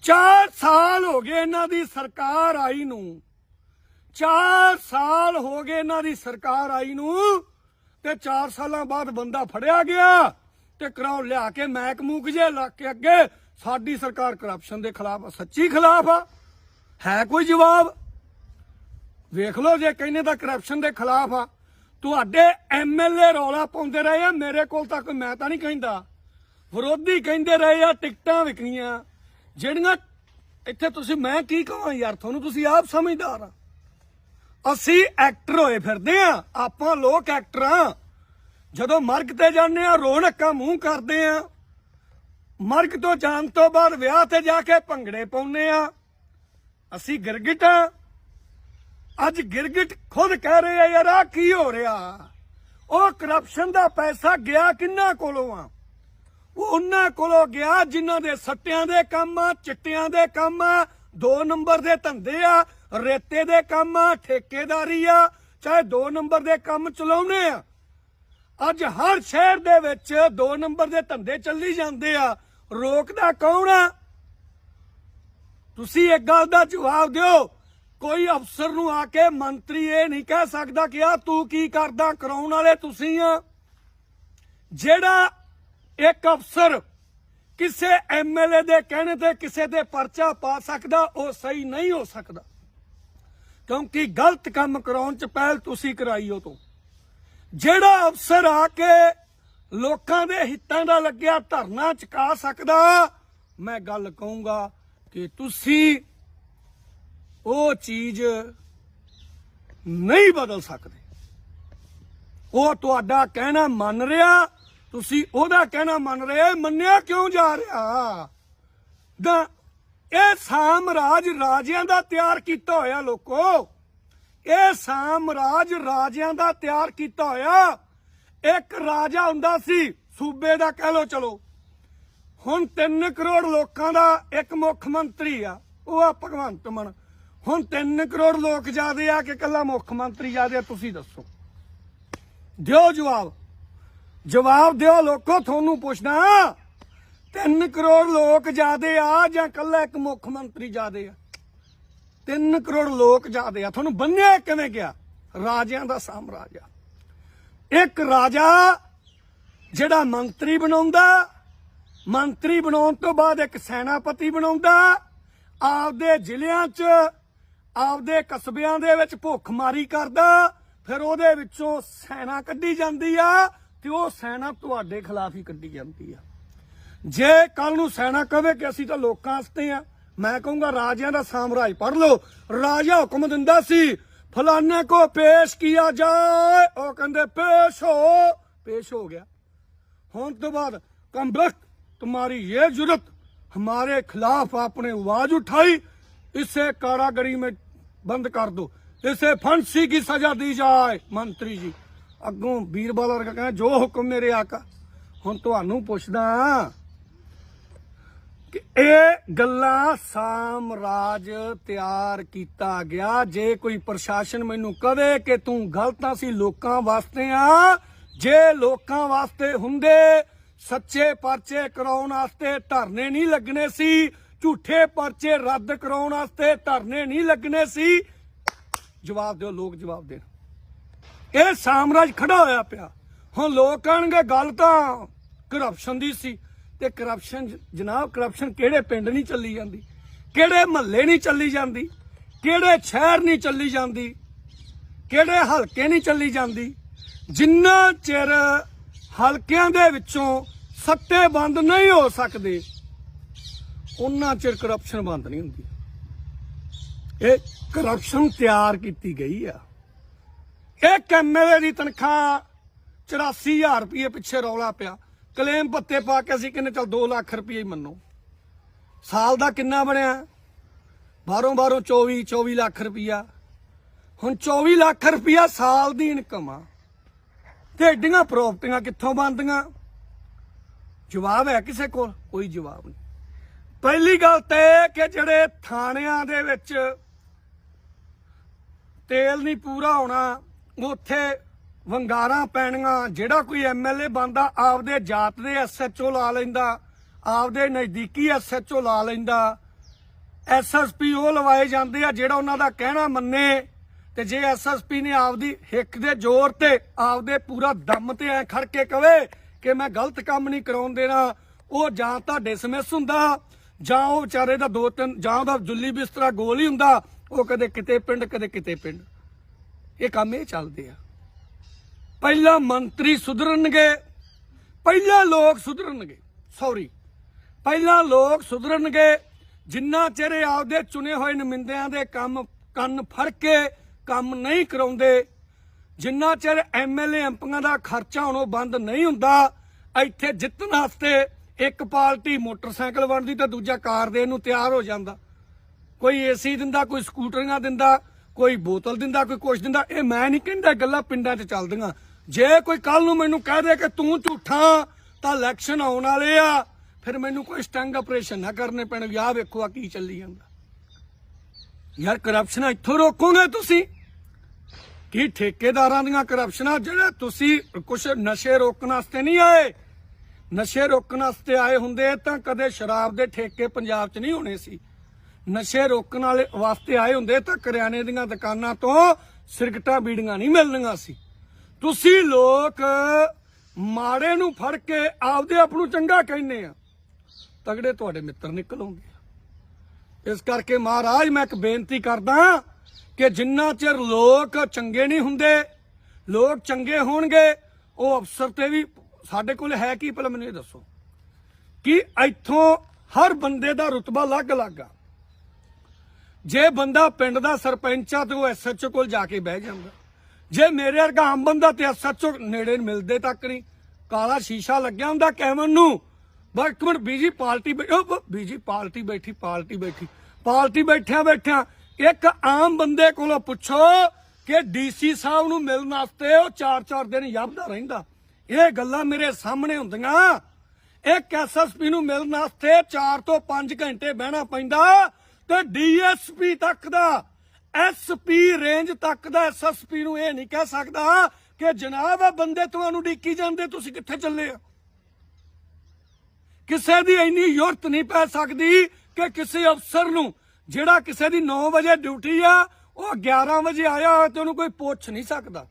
4 ਸਾਲ ਹੋ ਗਏ ਇਹਨਾਂ ਦੀ ਸਰਕਾਰ ਆਈ ਨੂੰ। 4 ਸਾਲ ਹੋ ਗਏ ਇਹਨਾਂ ਦੀ ਸਰਕਾਰ ਆਈ ਨੂੰ ਤੇ 4 ਸਾਲਾਂ ਬਾਅਦ ਬੰਦਾ ਫੜਿਆ ਗਿਆ ਤੇ ਕਰਾਉ ਲਿਆ ਕੇ ਮੈਕ ਮੂਕ ਜੇ ਲਾ ਕੇ ਅੱਗੇ ਸਾਡੀ ਸਰਕਾਰ ਕਰਪਸ਼ਨ ਦੇ ਖਿਲਾਫ ਆ ਸੱਚੀ ਖਿਲਾਫ ਆ। ਹੈ ਕੋਈ ਜਵਾਬ? ਵੇਖ ਲਓ ਜੇ ਕਹਿੰਦੇ ਤਾਂ ਕਰਪਸ਼ਨ ਦੇ ਖਿਲਾਫ ਆ। ਤੁਹਾਡੇ ਐਮਐਲਏ ਰੌਲਾ ਪਾਉਂਦੇ ਰਹੇ ਆ, ਮੇਰੇ ਕੋਲ ਤਾਂ ਕੋਈ ਮੈਂ ਤਾਂ ਨਹੀਂ ਕਹਿੰਦਾ। ਵਿਰੋਧੀ ਕਹਿੰਦੇ ਰਹੇ ਆ, ਟਿਕਟਾਂ ਵਿਕਣੀਆਂ। ਜਿਹੜੀਆਂ ਇੱਥੇ ਤੁਸੀਂ ਮੈਂ ਕੀ ਕਹਾਂ ਯਾਰ, ਤੁਹਾਨੂੰ ਤੁਸੀਂ ਆਪ ਸਮਝਦਾਰ ਆ। ਅਸੀਂ ਐਕਟਰ ਹੋਏ ਫਿਰਦੇ ਆ, ਆਪਾਂ ਲੋਕ ਐਕਟਰ ਆ। ਜਦੋਂ ਮਰਗ ਤੇ ਜਾਂਦੇ ਆ, ਰੌਣਕਾਂ ਮੂੰਹ ਕਰਦੇ ਆ। ਮਰਗ ਤੋਂ ਜਾਣ ਤੋਂ ਬਾਅਦ ਵਿਆਹ ਤੇ ਜਾ ਕੇ ਭੰਗੜੇ ਪਾਉਂਦੇ ਆ। ਅਸੀਂ ਗਿਰਗਿਟ ਆ। ਅੱਜ ਗਿਰਗਿਟ ਖੁਦ ਕਹਿ ਰਹੇ ਆ ਯਾਰ ਆ ਕੀ ਹੋ ਰਿਹਾ? ਉਹ ਕਰਪਸ਼ਨ ਦਾ ਪੈਸਾ ਗਿਆ ਕਿੰਨਾ ਕੋਲੋਂ ਆ? ਉਹ ਉਹਨਾਂ ਕੋਲੋਂ ਗਿਆ ਜਿਨ੍ਹਾਂ ਦੇ ਸੱਟਿਆਂ ਦੇ ਕੰਮ ਆ, ਚਿੱਟਿਆਂ ਦੇ ਕੰਮ ਆ, ਦੋ ਨੰਬਰ ਦੇ ਧੰਦੇ ਆ, ਰੇਤੇ ਦੇ ਕੰਮ ਆ, ਠੇਕੇਦਾਰੀ ਆ, ਚਾਹੇ ਦੋ ਨੰਬਰ ਦੇ ਕੰਮ ਚਲਾਉਣੇ ਆ। ਅੱਜ ਹਰ ਸ਼ਹਿਰ ਦੇ ਵਿੱਚ ਦੋ ਨੰਬਰ ਦੇ ਧੰਦੇ ਚੱਲੀ ਜਾਂਦੇ ਆ। ਰੋਕਦਾ ਕੌਣ ਆ? ਤੁਸੀਂ ਇੱਕ ਗੱਲ ਦਾ ਜਵਾਬ ਦਿਓ। ਕੋਈ ਅਫਸਰ ਨੂੰ ਆ ਕੇ ਮੰਤਰੀ ਇਹ ਨਹੀਂ ਕਹਿ ਸਕਦਾ ਕਿ ਆ ਤੂੰ ਕੀ ਕਰਦਾ, ਕਰਾਉਣ ਵਾਲੇ ਤੁਸੀਂ ਆ। ਜਿਹੜਾ ਇੱਕ ਅਫਸਰ ਕਿਸੇ ਐਮਐਲਏ ਦੇ ਕਹਿਣੇ ਤੇ ਕਿਸੇ ਤੇ ਪਰਚਾ ਪਾ ਸਕਦਾ, ਉਹ ਸਹੀ ਨਹੀਂ ਹੋ ਸਕਦਾ। ਕਿਉਂਕਿ ਗਲਤ ਕੰਮ ਕਰਾਉਣ ਚ ਪਹਿਲ ਤੁਸੀਂ ਕਰਾਈ ਉਹ ਤੋਂ। ਜਿਹੜਾ ਅਫਸਰ ਆ ਕੇ ਲੋਕਾਂ ਦੇ ਹਿੱਤਾਂ ਦਾ ਲੱਗਿਆ ਧਰਨਾ ਚੁਕਾ ਸਕਦਾ, ਮੈਂ ਗੱਲ ਕਹੂੰਗਾ ਕਿ ਤੁਸੀਂ ਉਹ ਚੀਜ਼ ਨਹੀਂ ਬਦਲ ਸਕਦੇ। ਉਹ ਤੁਹਾਡਾ ਕਹਿਣਾ ਮੰਨ ਰਿਹਾ, ਤੁਸੀਂ ਉਹਦਾ ਕਹਿਣਾ ਮੰਨ ਰਹੇ ਮੰਨਿਆ ਕਿਉਂ ਜਾ ਰਿਹਾ? ਦਾ, ਇਹ ਸਾਮਰਾਜ ਰਾਜਿਆਂ ਦਾ ਤਿਆਰ ਕੀਤਾ ਹੋਇਆ ਲੋਕੋ। ਇਹ ਸਾਮਰਾਜ ਰਾਜਿਆਂ ਦਾ ਤਿਆਰ ਕੀਤਾ ਹੋਇਆ। ਇੱਕ ਰਾਜਾ ਹੁੰਦਾ ਸੀ, ਸੂਬੇ ਦਾ ਕਹਿ ਲੋ ਚਲੋ। ਹੁਣ 3 ਕਰੋੜ ਲੋਕਾਂ ਦਾ ਇੱਕ ਮੁੱਖ ਮੰਤਰੀ ਆ, ਉਹ ਆ ਭਗਵੰਤ ਮਾਨ। ਹੁਣ 3 ਕਰੋੜ ਲੋਕ ਜਾਦੇ ਆ ਕਿ ਕੱਲਾ ਮੁੱਖ ਮੰਤਰੀ ਜਾਦੇ ਆ, ਤੁਸੀਂ ਦੱਸੋ। ਦਿਓ ਜਵਾਬ। ਜਵਾਬ ਦਿਓ ਲੋਕੋ, ਤੁਹਾਨੂੰ ਪੁੱਛਣਾ 3 ਕਰੋੜ ਲੋਕ ਜਾਦੇ ਆ ਜਾਂ ਕੱਲਾ ਇੱਕ ਮੁੱਖ ਮੰਤਰੀ ਜਾਦੇ ਆ? 3 ਕਰੋੜ ਲੋਕ ਜਾਦੇ ਆ। ਤੁਹਾਨੂੰ ਬੰਨਿਆ ਕਿਵੇਂ ਗਿਆ? ਰਾਜਿਆਂ ਦਾ ਸਾਮਰਾਜ ਆ। ਇੱਕ ਰਾਜਾ ਜਿਹੜਾ ਮੰਤਰੀ ਬਣਾਉਂਦਾ, ਮੰਤਰੀ ਬਣਾਉਣ ਤੋਂ ਬਾਅਦ ਇੱਕ ਸੈਨਾਪਤੀ ਬਣਾਉਂਦਾ, ਆਪਦੇ ਜ਼ਿਲ੍ਹਿਆਂ 'ਚ ਆਪਦੇ ਕਸਬਿਆਂ ਦੇ ਵਿੱਚ ਭੁੱਖਮਾਰੀ ਕਰਦਾ ਫਿਰ ਉਹਦੇ ਵਿੱਚੋਂ ਸੈਨਾ ਕੱਢੀ ਜਾਂਦੀ ਆ ਤੇ ਉਹ ਸੈਨਾ ਤੁਹਾਡੇ ਖਿਲਾਫ ਹੀ ਕੱਢੀ ਜਾਂਦੀ ਆ ਜੇ ਕੱਲ ਨੂੰ ਸੈਨਾ ਕਵੇ ਕਿ ਅਸੀਂ ਤਾਂ ਲੋਕਾਂ ਵਾਸਤੇ ਆ ਮੈਂ ਕਹੂੰਗਾ ਰਾਜਿਆਂ ਦਾ ਸਾਮਰਾਜ ਪੜ ਲਓ ਰਾਜਾ ਹੁਕਮ ਦਿੰਦਾ ਸੀ ਫਲਾਣੇ ਕੋ ਪੇਸ਼ ਕੀਆ ਜਾਏ ਉਹ ਕਹਿੰਦੇ ਪੇਸ਼ ਹੋ ਪੇਸ਼ ਹੋ ਗਿਆ होने तो बाद कम वक्त तुम्हारी ये जरूरत हमारे खिलाफ आपने आवाज उठाई इसे कारागरी में बंद कर दो इसे फांसी की सजा दी जाए मंत्री जी ਅੱਗੋਂ ਵੀਰਬਲ ਵਰਗਾ ਕਹਿੰਦਾ ਜੋ ਹੁਕਮ ਮੇਰੇ ਆਕਾ ਹੁਣ ਤੁਹਾਨੂੰ ਪੁੱਛਦਾ ਕਿ ਇਹ ਗੱਲਾਂ ਸਾਮਰਾਜ ਤਿਆਰ ਕੀਤਾ ਗਿਆ ਜੇ ਕੋਈ ਪ੍ਰਸ਼ਾਸਨ ਮੈਨੂੰ ਕਵੇ ਕਿ ਤੂੰ ਗਲਤਾਂ ਸੀ ਲੋਕਾਂ ਵਾਸਤੇ ਆ ਜੇ ਲੋਕਾਂ ਵਾਸਤੇ ਹੁੰਦੇ ਸੱਚੇ ਪਰਚੇ ਕਰਾਉਣ ਵਾਸਤੇ ਧਰਨੇ ਨਹੀਂ ਲੱਗਣੇ ਸੀ ਝੂਠੇ ਪਰਚੇ ਰੱਦ ਕਰਾਉਣ ਵਾਸਤੇ ਧਰਨੇ ਨਹੀਂ ਲੱਗਣੇ ਸੀ। ਜਵਾਬ ਦਿਓ, ਲੋਕ ਜਵਾਬ ਦੇਣ। ਇਹ ਸਾਮਰਾਜ ਖੜਾ ਹੋਇਆ ਪਿਆ। ਹੁਣ ਲੋਕ ਕਹਿਣਗੇ, ਗੱਲ ਤਾਂ ਕਰਪਸ਼ਨ ਦੀ ਸੀ। ਤੇ ਕਰਪਸ਼ਨ ਜਨਾਬ ਕਰਪਸ਼ਨ ਕਿਹੜੇ ਪਿੰਡ ਨਹੀਂ ਚੱਲੀ ਜਾਂਦੀ? ਕਿਹੜੇ ਮਹੱਲੇ ਨਹੀਂ ਚੱਲੀ ਜਾਂਦੀ? ਕਿਹੜੇ ਸ਼ਹਿਰ ਨਹੀਂ ਚੱਲੀ ਜਾਂਦੀ? ਕਿਹੜੇ ਹਲਕੇ ਨਹੀਂ ਚੱਲੀ ਜਾਂਦੀ? ਜਿੰਨਾ ਚਿਰ ਹਲਕਿਆਂ ਦੇ ਵਿੱਚੋਂ ਸੱਟੇ ਬੰਦ ਨਹੀਂ ਹੋ ਸਕਦੇ ਉਹਨਾਂ ਚਿਰ ਕਰਪਸ਼ਨ ਬੰਦ ਨਹੀਂ ਹੁੰਦੀ। ਇਹ ਕਰਪਸ਼ਨ ਤਿਆਰ ਕੀਤੀ ਗਈ ਆ। ਇੱਕ ਐਮਐਲਏ ਦੀ ਤਨਖਾਹ 84000 ਰੁਪਏ ਪਿੱਛੇ ਰੌਲਾ ਪਿਆ। ਕਲੇਮ ਪੱਤੇ ਪਾ ਕੇ ਅਸੀਂ ਕਿੰਨੇ ਚਲ 2 ਲੱਖ ਰੁਪਏ ਹੀ ਮੰਨੋ। ਸਾਲ ਦਾ ਕਿੰਨਾ ਬਣਿਆ? ਬਾਹਰੋਂ ਬਾਹਰੋਂ 24 24 ਲੱਖ ਰੁਪਇਆ ਹੁਣ 24 ਲੱਖ ਰੁਪਇਆ ਸਾਲ ਦੀ ਇਨਕਮ ਆ। ਤੇ ਐਡੀਆਂ ਪ੍ਰਾਪਰਟੀਆਂ ਕਿੱਥੋਂ ਬਣਦੀਆਂ? ਜਵਾਬ ਹੈ ਕਿਸੇ ਕੋਲ? ਕੋਈ ਜਵਾਬ ਨਹੀਂ। ਪਹਿਲੀ ਗੱਲ ਤੇ ਇਹ ਕਿ ਜਿਹੜੇ ਥਾਣਿਆਂ ਦੇ ਵਿੱਚ ਤੇਲ ਨਹੀਂ ਪੂਰਾ ਹੋਣਾ, ਉੱਥੇ ਵੰਗਾਰਾਂ ਪੈਣੀਆਂ, ਜਿਹੜਾ ਕੋਈ ਐਮਐਲਏ ਬੰਦਾ ਆਪਦੇ ਜਾਤ ਦੇ ਐਸਐਚਓ ਲਾ ਲੈਂਦਾ, ਆਪਦੇ ਨਜ਼ਦੀਕੀ ਐਸਐਚਓ ਲਾ ਲੈਂਦਾ। ਐਸਐਸਪੀ ਉਹ ਲਵਾਏ ਜਾਂਦੇ ਆ ਜਿਹੜਾ ਉਹਨਾਂ ਦਾ ਕਹਿਣਾ ਮੰਨੇ ਤੇ ਜੇ ਐਸਐਸਪੀ ਨੇ ਆਪਦੀ ਹਿੱਕ ਦੇ ਜ਼ੋਰ ਤੇ ਆਪਦੇ ਪੂਰਾ ਦਮ ਤੇ ਐ ਖੜ ਕੇ ਕਵੇ ਕਿ ਮੈਂ ਗਲਤ ਕੰਮ ਨਹੀਂ ਕਰਾਉਣ ਦੇਣਾ, ਉਹ ਜਾਂ ਤਾਂ ਡਿਸਮਿਸ ਹੁੰਦਾ ਜਾਂ ਉਹ ਵਿਚਾਰੇ ਦਾ ਦੋ ਤਿੰਨ, ਜਾਂ ਉਹਦਾ ਜੁੱਲੀ ਬਿਸਤਰਾ ਗੋਲ ਹੀ ਹੁੰਦਾ, ਉਹ ਕਦੇ ਕਿਤੇ ਪਿੰਡ, ਕਦੇ ਕਿਤੇ ਪਿੰਡ। ਇਹ ਕੰਮ ਇਹ ਚੱਲਦੇ ਆ। ਪਹਿਲਾਂ ਮੰਤਰੀ ਸੁਧਰਨਗੇ, ਪਹਿਲਾਂ ਲੋਕ ਸੁਧਰਨਗੇ ਸੌਰੀ ਪਹਿਲਾਂ ਲੋਕ ਸੁਧਰਨਗੇ, ਜਿੰਨਾ ਚਿਰ ਆਪਦੇ ਚੁਣੇ ਹੋਏ ਨੁਮਾਇੰਦਿਆਂ ਦੇ ਕੰਮ, ਕੰਨ ਫੜ ਕੇ ਕੰਮ ਨਹੀਂ ਕਰਾਉਂਦੇ, ਜਿੰਨਾ ਚਿਰ ਐਮਐਲਏ ਐਮਪੀਆਂ ਦਾ ਖਰਚਾ ਹੁਣ ਉਹ ਬੰਦ ਨਹੀਂ ਹੁੰਦਾ, ਇੱਥੇ ਜਿੱਤਣ ਵਾਸਤੇ ਇੱਕ ਪਾਰਟੀ ਮੋਟਰਸਾਈਕਲ ਵੰਡਦੀ ਤਾਂ ਦੂਜਾ ਕਾਰ ਦੇਣ ਨੂੰ ਤਿਆਰ ਹੋ ਜਾਂਦਾ। ਕੋਈ ਏਸੀ ਦਿੰਦਾ, ਕੋਈ ਸਕੂਟਰੀਆਂ ਦਿੰਦਾ, ਕੋਈ ਬੋਤਲ ਦਿੰਦਾ, ਕੋਈ ਕੁਛ ਦਿੰਦਾ। ਇਹ ਮੈਂ ਨਹੀਂ ਕਹਿੰਦਾ ਗੱਲਾਂ ਪਿੰਡਾਂ 'ਚ ਚੱਲਦੀਆਂ। ਜੇ ਕੋਈ ਕੱਲ ਨੂੰ ਮੈਨੂੰ ਕਹਿ ਦੇ ਕਿ ਤੂੰ ਝੂਠਾ, ਤਾਂ ਇਲੈਕਸ਼ਨ ਆਉਣ ਵਾਲੇ ਆ। ਫਿਰ ਮੈਨੂੰ ਕੋਈ ਸਟੰਗ ਆਪਰੇਸ਼ਨ ਨਾ ਕਰਨੇ ਪੈਣ। ਵੀ ਆਹ ਵੇਖੋ ਆ ਕੀ ਚੱਲੀ ਜਾਂਦਾ। ਯਾਰ ਕਰਪਸ਼ਨ ਇੱਥੋਂ ਰੋਕੋਗੇ ਤੁਸੀਂ? ਕੀ ਠੇਕੇਦਾਰਾਂ ਦੀਆਂ ਕਰਪਸ਼ਨਾਂ ਜਿਹੜੇ ਤੁਸੀਂ ਕੁਝ ਨਸ਼ੇ ਰੋਕਣ ਵਾਸਤੇ ਨਹੀਂ ਆਏ ਨਸ਼ੇ ਰੋਕਣ ਵਾਸਤੇ ਆਏ ਹੁੰਦੇ ਤਾਂ ਕਦੇ ਸ਼ਰਾਬ ਦੇ ਠੇਕੇ ਪੰਜਾਬ 'ਚ ਨਹੀਂ ਹੋਣੇ ਸੀ। ਨਸ਼ੇ ਰੋਕਣ ਵਾਲੇ ਵਾਸਤੇ ਆਏ ਹੁੰਦੇ ਤਾਂ ਕਰਿਆਨੇ ਦੀਆਂ ਦੁਕਾਨਾਂ ਤੋਂ ਸਿਰਕਟਾਂ ਬੀੜੀਆਂ ਨਹੀਂ ਮਿਲਣੀਆਂ ਸੀ। ਤੁਸੀਂ ਲੋਕ ਮਾੜੇ ਨੂੰ ਫੜ ਕੇ ਆਪਦੇ ਆਪ ਨੂੰ ਚੰਗਾ ਕਹਿੰਦੇ ਆ। ਤਗੜੇ ਤੁਹਾਡੇ ਮਿੱਤਰ ਨਿਕਲ ਆਉਂਦੇ ਇਸ ਕਰਕੇ ਮਹਾਰਾਜ, ਮੈਂ ਇੱਕ ਬੇਨਤੀ ਕਰਦਾ ਕਿ ਜਿੰਨਾ ਚਿਰ ਲੋਕ ਚੰਗੇ ਨਹੀਂ ਹੁੰਦੇ, ਲੋਕ ਚੰਗੇ ਹੋਣਗੇ, ਉਹ ਅਫਸਰ ਤੇ ਵੀ ਸਾਡੇ ਕੋਲ ਹੈ ਕੀ ਪਹਿਲਾਂ ਮੈਨੂੰ ਇਹ ਦੱਸੋ? ਕਿ ਇੱਥੋਂ ਹਰ ਬੰਦੇ ਦਾ ਰੁਤਬਾ ਅਲੱਗ-ਅਲੱਗ ਆ। ਜੇ ਬੰਦਾ ਪਿੰਡ ਦਾ ਸਰਪੰਚ ਆ ਤੇ ਉਹ ਐਸਐਚਓ ਕੋਲ ਜਾ ਕੇ ਬਹਿ ਜਾਂਦਾ। ਜੇ ਮੇਰੇ ਵਰਗਾ ਆਮ ਬੰਦਾ ਤੇ ਐਸਐਚਓ ਨੇੜੇ ਮਿਲਦੇ ਤੱਕ ਨਹੀਂ, ਕਾਲਾ ਸ਼ੀਸ਼ਾ ਲੱਗਿਆ ਹੁੰਦਾ ਕੈਮਨ ਨੂੰ। ਬਸ ਇੱਕ ਮਿੰਟ, ਬੀਜੀ ਪਾਰਟੀ ਬੈ- ਬੀਜੀ ਪਾਰਟੀ ਬੈਠੀ ਪਾਰਟੀ ਬੈਠੀ। ਪਾਰਟੀ ਬੈਠਿਆਂ ਬੈਠਿਆਂ ਇੱਕ ਆਮ ਬੰਦੇ ਕੋਲੋਂ ਪੁੱਛੋ ਕਿ ਡੀਸੀ ਸਾਹਿਬ ਨੂੰ ਮਿਲਣ ਵਾਸਤੇ ਉਹ 4-4 ਦਿਨ ਯੱਬਦਾ ਰਹਿੰਦਾ। ਇਹ ਗੱਲਾਂ ਮੇਰੇ ਸਾਹਮਣੇ ਹੁੰਦੀਆਂ। ਇੱਕ ਐਸਐਸਪੀ ਨੂੰ ਮਿਲਣ ਵਾਸਤੇ 4 ਤੋਂ 5 ਘੰਟੇ ਬਹਿਣਾ ਪੈਂਦਾ ਤੇ ਡੀਐਸਪੀ ਤੱਕ ਦਾ ਐਸਪੀ ਰੇਂਜ ਤੱਕ ਦਾ ਐਸਐਸਪੀ ਨੂੰ ਇਹ ਨਹੀਂ ਕਹਿ ਸਕਦਾ ਕਿ ਜਨਾਬ ਆ ਬੰਦੇ ਤੁਹਾਨੂੰ ਡਿੱਕੀ ਜਾਂਦੇ, ਤੁਸੀਂ ਕਿੱਥੇ ਚੱਲੇ ਆ ਕਿਸੇ ਦੀ ਇੰਨੀ ਯੁਰਤ ਨਹੀਂ ਪੈ ਸਕਦੀ ਕਿ ਕਿਸੇ ਅਫਸਰ ਨੂੰ, ਜਿਹੜਾ ਕਿਸੇ ਦੀ 9 ਵਜੇ ਡਿਊਟੀ ਆ, ਉਹ 11 ਵਜੇ ਆਇਆ ਹੋਇਆ ਤੇ ਉਹਨੂੰ ਕੋਈ ਪੁੱਛ ਨਹੀਂ ਸਕਦਾ।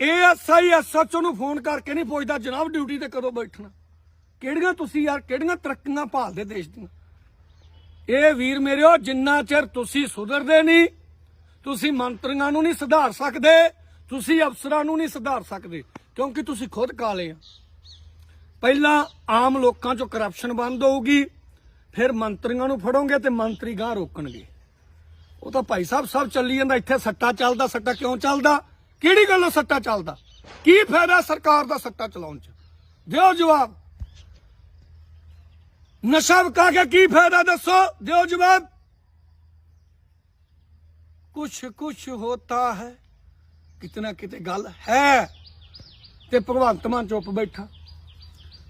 ਏਐਸਆਈ ਐਸਐਚਓ ਨੂੰ ਫੋਨ ਕਰਕੇ ਨਹੀਂ ਪੁੱਛਦਾ ਜਨਾਬ ਡਿਊਟੀ ਤੇ ਕਦੋਂ ਬੈਠਣਾ। ਕਿਹੜੀਆਂ ਤੁਸੀਂ ਯਾਰ, ਕਿਹੜੀਆਂ ਤਰੱਕੀਆਂ ਭਾਲਦੇ ਦੇਸ਼ ਦੀਆਂ? ਇਹ ਵੀਰ ਮੇਰਿਓ, ਜਿੰਨਾ ਚਿਰ ਤੁਸੀਂ ਸੁਧਰਦੇ ਨਹੀਂ, ਤੁਸੀਂ ਮੰਤਰੀਆਂ ਨੂੰ ਨਹੀਂ ਸੁਧਾਰ ਸਕਦੇ, ਤੁਸੀਂ ਅਫਸਰਾਂ ਨੂੰ ਨਹੀਂ ਸੁਧਾਰ ਸਕਦੇ, ਕਿਉਂਕਿ ਤੁਸੀਂ ਖੁਦ ਕਾਲੇ ਆ। ਪਹਿਲਾਂ ਆਮ ਲੋਕਾਂ 'ਚੋਂ ਕਰਪਸ਼ਨ ਬੰਦ ਹੋਊਗੀ, ਫਿਰ ਮੰਤਰੀਆਂ ਨੂੰ ਫੜੋਗੇ ਤੇ ਮੰਤਰੀ ਗਾਂ ਰੋਕਣਗੇ। ਉਹ ਤਾਂ ਭਾਈ ਸਾਹਿਬ ਸਭ ਚੱਲੀ ਜਾਂਦਾ, ਇੱਥੇ ਸੱਟਾ ਚੱਲਦਾ, ਸੱਟਾ ਕਿਉਂ ਚੱਲਦਾ? ਕਿਹੜੀ ਗੱਲੋਂ ਸੱਟਾ ਚੱਲਦਾ? ਕੀ ਫਾਇਦਾ ਸਰਕਾਰ ਦਾ ਸੱਟਾ ਚਲਾਉਣ 'ਚ? ਦਿਓ ਜਵਾਬ। ਨਸ਼ਾ ਵਿਕਾ ਕੇ ਕੀ ਫਾਇਦਾ ਦੱਸੋ? ਦਿਓ ਜਵਾਬ। ਕੁਛ ਕੁਛ ਹੋਤਾ ਹੈ। ਕਿਤਨਾ ਕਿਤੇ ਗੱਲ ਹੈ। ਤੇ ਭਗਵੰਤ ਮਾਨ ਚੁੱਪ ਬੈਠਾ।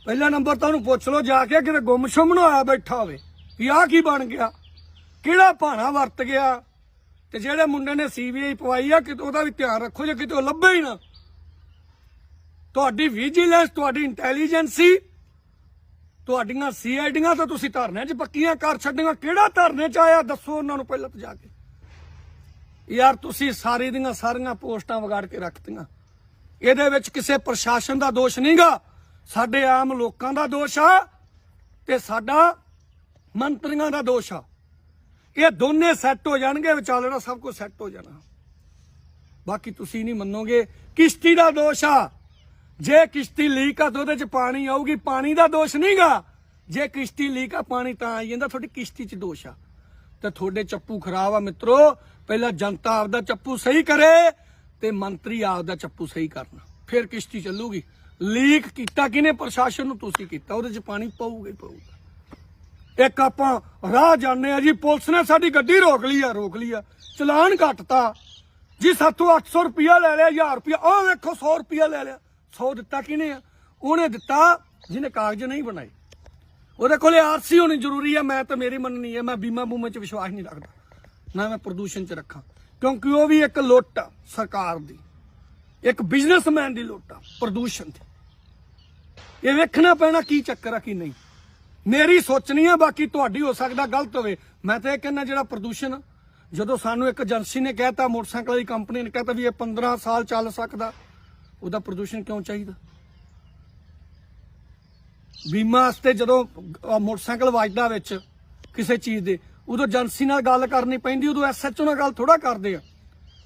ਪਹਿਲਾ ਨੰਬਰ ਤਾਂ ਉਹਨੂੰ ਪੁੱਛ ਲਓ ਜਾ ਕੇ, ਕਿਤੇ ਗੁੰਮਸ਼ੁਮ ਨਾ ਹੋਇਆ ਬੈਠਾ ਹੋਵੇ। ਵੀ ਆਹ ਕੀ ਬਣ ਗਿਆ? ਕਿਹੜਾ ਭਾਣਾ ਵਰਤ ਗਿਆ? ਤੇ ਜਿਹੜੇ ਮੁੰਡੇ ਨੇ ਸੀਬੀਆਈ ਪਵਾਈ ਆ ਕਿ ਉਹਦਾ ਵੀ ਧਿਆਨ ਰੱਖੋ, ਜੇ ਕਿਤੇ ਉਹ ਲੱਭੇ ਹੀ ਨਾ। ਤੁਹਾਡੀ ਵਿਜੀਲੈਂਸ ਤੁਹਾਡੀ ਇੰਟੈਲੀਜੈਂਸੀ ਤੁਹਾਡੀਆਂ ਸੀਆਈਡੀਆਂ ਤਾਂ ਤੁਸੀਂ ਧਰਨੇ 'ਚ ਪੱਕੀਆਂ ਕਰ ਛੱਡੀਆਂ। ਕਿਹੜਾ ਧਰਨੇ 'ਚ ਆਇਆ? ਦੱਸੋ ਉਹਨਾਂ ਨੂੰ ਪਹਿਲਾਂ ਤਾਂ ਜਾ ਕੇ। ਯਾਰ ਤੁਸੀਂ ਸਾਰੀ ਦੀਆਂ ਸਾਰੀਆਂ ਪੋਸਟਾਂ ਵਿਗਾੜ ਕੇ ਰੱਖਤੀਆਂ। ਇਹਦੇ ਵਿੱਚ ਕਿਸੇ ਪ੍ਰਸ਼ਾਸਨ ਦਾ ਦੋਸ਼ ਨਹੀਂਗਾ। ਸਾਡੇ ਆਮ ਲੋਕਾਂ ਦਾ ਦੋਸ਼ ਆ ਤੇ ਸਾਡਾ ਮੰਤਰੀਆਂ ਦਾ ਦੋਸ਼ ਆ। ਇਹ ਦੋਨੇ ਸੈੱਟ ਹੋ ਜਾਣਗੇ, ਵਿਚਾਲੇ ਦਾ ਸਭ ਕੁਝ ਸੈੱਟ ਹੋ ਜਾਣਾ। ਬਾਕੀ ਤੁਸੀਂ ਨਹੀਂ ਮੰਨੋਗੇ, ਕਿਸ਼ਤੀ ਦਾ ਦੋਸ਼ ਆ। ਜੇ ਕਿਸ਼ਤੀ ਲੀਕ ਆ ਤਾਂ ਉਹਦੇ ਚ ਪਾਣੀ ਆਊਗੀ, ਪਾਣੀ ਦਾ ਦੋਸ਼ ਨਹੀਂਗਾ। ਜੇ ਕਿਸ਼ਤੀ ਲੀਕ ਆ, ਪਾਣੀ ਤਾਂ ਆਈ ਜਾਂਦਾ, ਤੁਹਾਡੀ ਕਿਸ਼ਤੀ ਚ ਦੋਸ਼ ਆ। ਤੇ ਤੁਹਾਡੇ ਚੱਪੂ ਖਰਾਬ ਆ ਮਿੱਤਰੋ, ਪਹਿਲਾਂ ਜਨਤਾ ਆਪਦਾ ਚੱਪੂ ਸਹੀ ਕਰੇ ਤੇ ਮੰਤਰੀ ਆਪਦਾ ਚੱਪੂ ਸਹੀ ਕਰਨਾ। ਫਿਰ ਕਿਸ਼ਤੀ ਚੱਲੂਗੀ। ਲੀਕ ਕੀਤਾ ਕਿਨੇ ਪ੍ਰਸ਼ਾਸਨ ਨੂੰ ਤੁਸੀਂ ਕੀਤਾ, ਉਹਦੇ ਚ ਪਾਣੀ ਪਊਗਾ ਹੀ ਪਊਗਾ। ਇੱਕ ਆਪਾਂ ਰਾਹ ਜਾਂਦੇ ਆ ਜੀ, ਪੁਲਿਸ ਨੇ ਸਾਡੀ ਗੱਡੀ ਰੋਕ ਲਈ ਆ, ਰੋਕ ਲਈ ਆ। ਚਲਾਨ ਕੱਟਤਾ ਜੀ, ਸਾਥੋਂ 800 ਰੁਪਿਆ ਲੈ ਲਿਆ 1000 ਰੁਪਿਆ ਉਹ ਵੇਖੋ 100 ਰੁਪਿਆ ਲੈ ਲਿਆ। 100 ਦਿੱਤਾ ਕਿਨੇ ਆ? ਉਹਨੇ ਦਿੱਤਾ, ਜਿਹਨੇ ਕਾਗਜ਼ ਨਹੀਂ ਬਣਾਏ। ਉਹਦੇ ਕੋਲੇ ਆਰਸੀ ਹੋਣੀ ਜ਼ਰੂਰੀ ਆ, ਮੈਂ ਤਾਂ ਮੇਰੀ ਮੰਨਣੀ ਹੈ ਮੈਂ ਬੀਮਾ ਬੂਮੇ 'ਚ ਵਿਸ਼ਵਾਸ ਨਹੀਂ ਰੱਖਦਾ। ਨਾ ਮੈਂ ਪ੍ਰਦੂਸ਼ਣ 'ਚ ਰੱਖਾਂ। ਕਿਉਂਕਿ ਉਹ ਵੀ ਇੱਕ ਲੁੱਟ ਆ, ਸਰਕਾਰ ਦੀ। ਇੱਕ ਬਿਜ਼ਨਸਮੈਨ ਦੀ ਲੁੱਟ ਆ, ਪ੍ਰਦੂਸ਼ਣ ਦੀ। ਇਹ ਵੇਖਣਾ ਪੈਣਾ ਕੀ ਚੱਕਰ ਆ, ਕੀ ਨਹੀਂ। ਮੇਰੀ ਸੋਚਣੀ ਆ, ਬਾਕੀ ਤੁਹਾਡੀ ਹੋ ਸਕਦਾ ਗਲਤ ਹੋਵੇ। ਮੈਂ ਤਾਂ ਇਹ ਕਹਿੰਦਾ ਜਿਹੜਾ ਪ੍ਰਦੂਸ਼ਣ, ਜਦੋਂ ਸਾਨੂੰ ਇੱਕ ਏਜੰਸੀ ਨੇ ਕਹਿਤਾ, ਮੋਟਰਸਾਈਕਲ ਦੀ ਕੰਪਨੀ ਨੇ ਕਹਿਤਾ ਵੀ ਇਹ 15 ਸਾਲ ਚੱਲ ਸਕਦਾ, ਉਹਦਾ ਪ੍ਰਦੂਸ਼ਣ ਕਿਉਂ ਚਾਹੀਦਾ? ਬੀਮਾ ਵਾਸਤੇ ਜਦੋਂ ਮੋਟਰਸਾਈਕਲ ਵੱਜਦਾ ਵਿੱਚ ਕਿਸੇ ਚੀਜ਼ ਦੇ, ਉਦੋਂ ਏਜੰਸੀ ਨਾਲ ਗੱਲ ਕਰਨੀ ਪੈਂਦੀ, ਉਦੋਂ ਐਸਐਚਓ ਨਾਲ ਗੱਲ ਥੋੜਾ ਕਰਦੇ ਆ।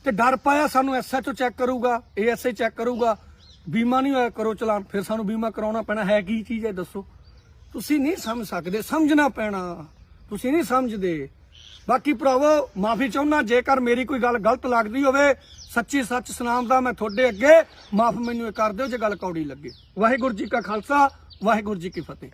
ਤੇ ਡਰ ਪਾਇਆ ਸਾਨੂੰ ਐਸਐਚਓ ਚੈੱਕ ਕਰੂਗਾ ਏਐਸਏ ਚੈੱਕ ਕਰੂਗਾ, ਬੀਮਾ ਨਹੀਂ ਹੋਇਆ ਕਰੋ ਚਲਾਨ, ਫਿਰ ਸਾਨੂੰ ਬੀਮਾ ਕਰਾਉਣਾ ਪੈਣਾ, ਹੈ ਕੀ ਚੀਜ਼ ਹੈ, ਦੱਸੋ। ਤੁਸੀਂ ਨਹੀਂ ਸਮਝ ਸਕਦੇ, ਸਮਝਣਾ ਪੈਣਾ। ਤੁਸੀਂ ਨਹੀਂ ਸਮਝਦੇ। ਬਾਕੀ ਭਰਾਵੋ, ਮਾਫੀ ਚਾਹੁੰਦਾ ਜੇਕਰ ਮੇਰੀ ਕੋਈ ਗੱਲ ਗਲਤ ਲੱਗਦੀ ਹੋਵੇ, ਸੱਚੀ ਸੱਚ ਸੁਣਾਉਂਦਾ ਮੈਂ ਤੁਹਾਡੇ ਅੱਗੇ, ਮਾਫ ਮੈਨੂੰ ਇਹ ਕਰ ਦਿਓ ਜੇ ਗੱਲ ਕੌੜੀ ਲੱਗੇ। ਵਾਹਿਗੁਰੂ ਜੀ ਕਾ ਖਾਲਸਾ, ਵਾਹਿਗੁਰੂ ਜੀ ਕੀ ਫਤਿਹ।